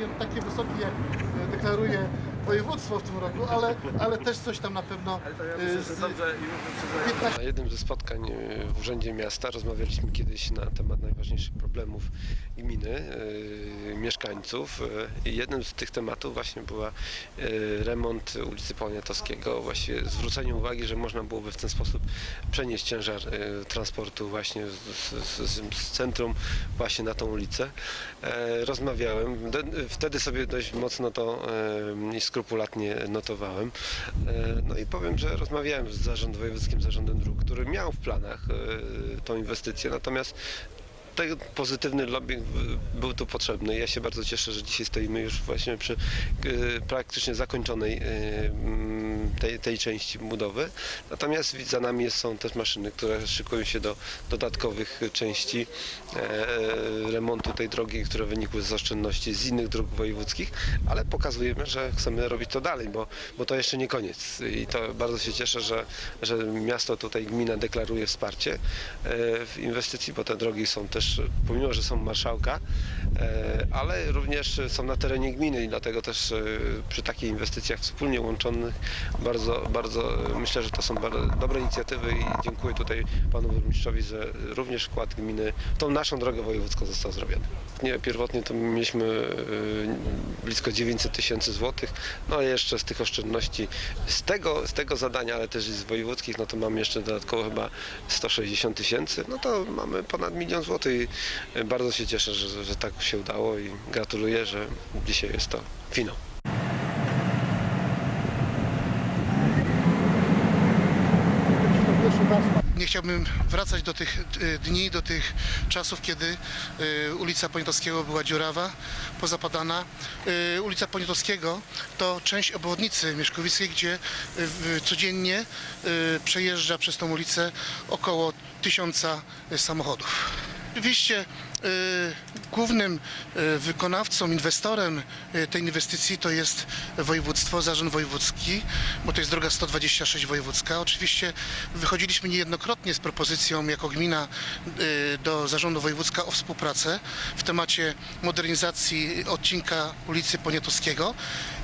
nie takie wysokie, jak e, deklaruje województwo w tym roku, ale, ale też coś tam na pewno Ale to ja myślę, że dobrze i 15 Na jednym ze spotkań e, w Urzędzie Miasta rozmawialiśmy kiedyś na temat najważniejszych problemów gminy, e, mieszkańców i jednym z tych tematów właśnie była remont ulicy Poniatowskiego, właśnie zwrócenie uwagi, że można byłoby w ten sposób przenieść ciężar transportu właśnie z, z, z, z centrum właśnie na tą ulicę. E, Rozmawiałem, De- wtedy sobie dość mocno to skrupulatnie notowałem. E, No i powiem, że rozmawiałem z zarząd, wojewódzkim zarządem dróg, który miał w planach e, tą inwestycję, natomiast ten pozytywny lobbying był tu potrzebny. Ja się bardzo cieszę, że dzisiaj stoimy już właśnie przy e, praktycznie zakończonej tej, tej części budowy. Natomiast za nami są też maszyny, które szykują się do dodatkowych części e, remontu tej drogi, które wynikły z oszczędności z innych dróg wojewódzkich, ale pokazujemy, że chcemy robić to dalej, bo, bo to jeszcze nie koniec. I to bardzo się cieszę, że, że miasto tutaj, gmina deklaruje wsparcie e, w inwestycji, bo te drogi są też, pomimo, że są marszałka, e, ale również są na terenie gminy i dlatego też e, przy takich inwestycjach wspólnie łączonych bardzo, bardzo e, myślę, że to są dobre inicjatywy i dziękuję tutaj panu burmistrzowi, że również wkład gminy w tą naszą drogę wojewódzką został zrobiony. Nie, pierwotnie to mieliśmy e, blisko 900 tysięcy złotych, no a jeszcze z tych oszczędności z tego, z tego zadania, ale też z wojewódzkich, no to mamy jeszcze dodatkowo chyba 160 tysięcy, no to mamy ponad milion złotych i e, bardzo się cieszę, że, że tak się udało i gratuluję, że dzisiaj jest to finał. Nie chciałbym wracać do tych y, dni, do tych czasów, kiedy y, ulica Poniatowskiego była dziurawa, pozapadana. Y, Ulica Poniatowskiego to część obwodnicy Mieszkowickiej, gdzie codziennie przejeżdża przez tą ulicę około tysiąca samochodów. Oczywiście głównym y, wykonawcą, inwestorem y, tej inwestycji to jest województwo, zarząd wojewódzki, bo to jest droga 126 wojewódzka. Oczywiście wychodziliśmy niejednokrotnie z propozycją jako gmina y, do zarządu wojewódzka o współpracę w temacie modernizacji odcinka ulicy Poniatowskiego.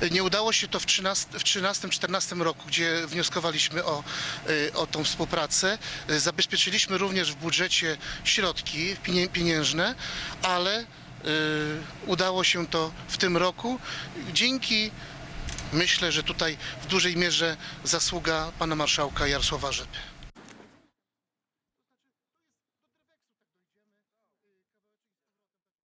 Y, Nie udało się to w 13-14 roku, gdzie wnioskowaliśmy o, y, o tą współpracę. Y, Zabezpieczyliśmy również w budżecie środki pienie- ale y, udało się to w tym roku dzięki myślę, że tutaj w dużej mierze zasługa pana marszałka Jarosława Rzepy.